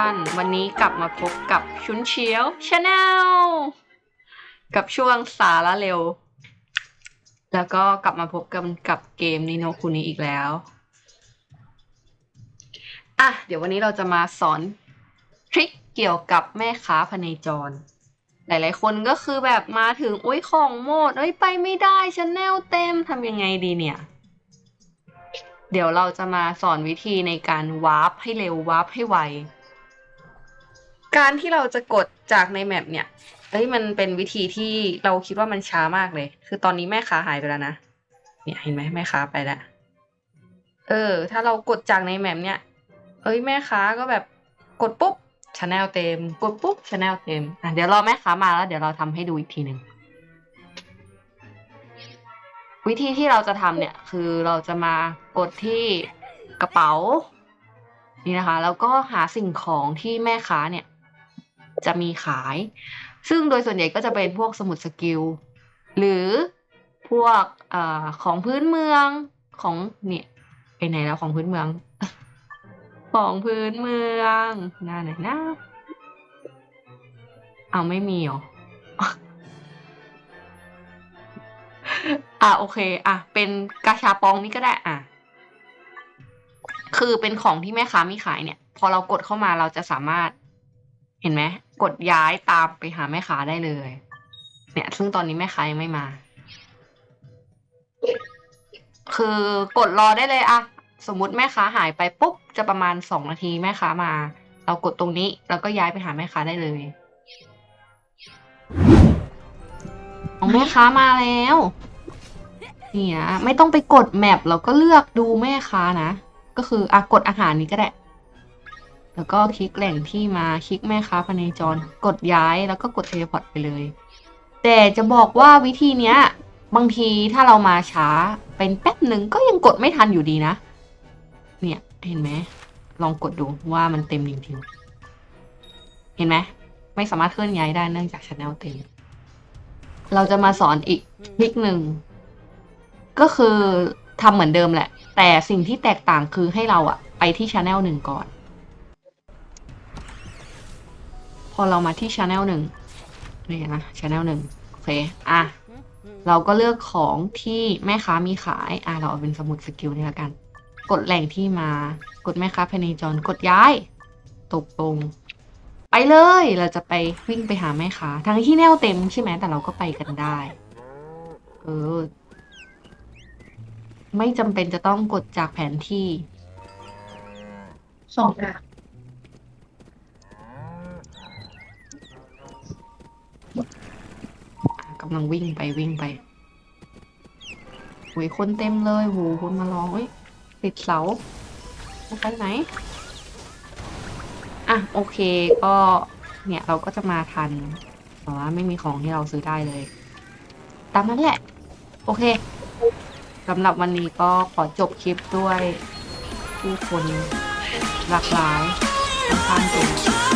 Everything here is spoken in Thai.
ท่าน วันนี้กลับมาพบกับชุนเชียวชาแนลกับช่วงสาระเร็ว แล้วก็กลับมาพบกันกับเกมนิโนคุนี้อีกแล้วอะเดี๋ยววันนี้เราจะมาสอนทริคเกี่ยวกับแม่ค้าพเนจร หลายๆ คนก็คือแบบมาถึงโอ้ยของหมดเอ้ยไปไม่ได้ชาแนลเต็มทำยังไงดีเนี่ยเดี๋ยวเราจะมาสอนวิธีในการวาร์ปให้เร็ววาร์ปให้ไว การที่เราจะกดจากในแมปเนี่ยเอ้ยมันเป็นวิธีที่เราคิดว่ามันช้ามากเลย คือตอนนี้แม่ค้าหายไปแล้วนะ เนี่ยเห็นไหมแม่ค้าไปแล้ว เออ ถ้าเรากดจากในแมปเนี่ย เอ้ยแม่ค้าก็แบบกดปุ๊บชาแนลเต็ม กดปุ๊บชาแนลเต็ม อะเดี๋ยวรอแม่ค้ามาแล้ว เดี๋ยวเราทำให้ดูอีกทีหนึ่งวิธีที่เราจะทำเนี่ย คือเราจะมากดที่กระเป๋า นี่นะคะ แล้วก็หาสิ่งของที่แม่ค้าเนี่ย จะมีขาย ซึ่งโดยส่วนใหญ่ก็จะเป็นพวกสมุดสกิล หรือพวกอของพื้นเมืองของเนี่ยไปไหนแล้วของพื้นเมือง ของพื้นเมืองหน้าไหนหน้าเอาไม่มีเหรออะโอเค อะ เป็นกาชาปองนี่ก็ได้อะ คือเป็นของที่แม่ค้ามีขายเนี่ย พอเรากดเข้ามาเราจะสามารถ เห็นไหมกดย้ายตามไปหาแม่ค้าได้เลย เนี่ย ซึ่งตอนนี้แม่ค้ายังไม่มา คือกดรอได้เลยอะสมมุติแม่ค้าหายไปปุ๊บจะประมาณสองนาทีแม่ค้ามา เรากดตรงนี้แล้วก็ย้ายไปหาแม่ค้าได้เลยเอาแม่ค้ามาแล้วเนี่ยไม่ต้องไปกดแมปเราก็เลือกดูแม่ค้านะ ก็คืออะกดอาหารนี้ก็ได้ แล้วก็คลิกแหล่งที่มาคลิกแม่ค้าพเนจรกดย้ายแล้วก็กดเทเลพอร์ตไปเลย แต่จะบอกว่าวิธีเนี้ย บางทีถ้าเรามาช้าเป็นแป๊บหนึ่งก็ยังกดไม่ทันอยู่ดีนะ เนี่ยเห็นไหมลองกดดูว่ามันเต็มจริงๆเห็นไหมไม่สามารถเคลื่อนย้ายได้เนื่องจากชแนลเต็มเราจะมาสอนอีกทริคหนึ่งก็คือทำเหมือนเดิมแหละ แต่สิ่งที่แตกต่างคือให้เราอะไปที่ช anel หนึ่งก่อน พอเรามาที่ช anel หนึ่งนี่นะช anel หนึ่งโอเค อะ เราก็เลือกของที่แม่ค้ามีขาย อะ เราเอาเป็นสมุดสกิลนี่ละกัน กดแหล่งที่มา กดแม่ค้าภายในจรกดย้าย ตกลง ไปเลย เราจะไปวิ่งไปหาแม่ค้า ทั้งที่แนวเต็มใช่ไหม แต่เราก็ไปกันได้ เออ ไม่จำเป็นจะต้องกดจากแผนที่สองค่ะกำลังวิ่งไปวิ่งไปโอ้ยคนเต็มเลยโหคนมารอเอ้ยติดเสาไปไหน อะ โอเคก็เนี่ยเราก็จะมาทันแต่ว่าไม่มีของที่เราซื้อได้เลย ตามนั้นแหละ โอเคสำหรับวันนี้ก็ขอจบคลิปด้วยผู้คนหลากหลายค่อนข้างสูง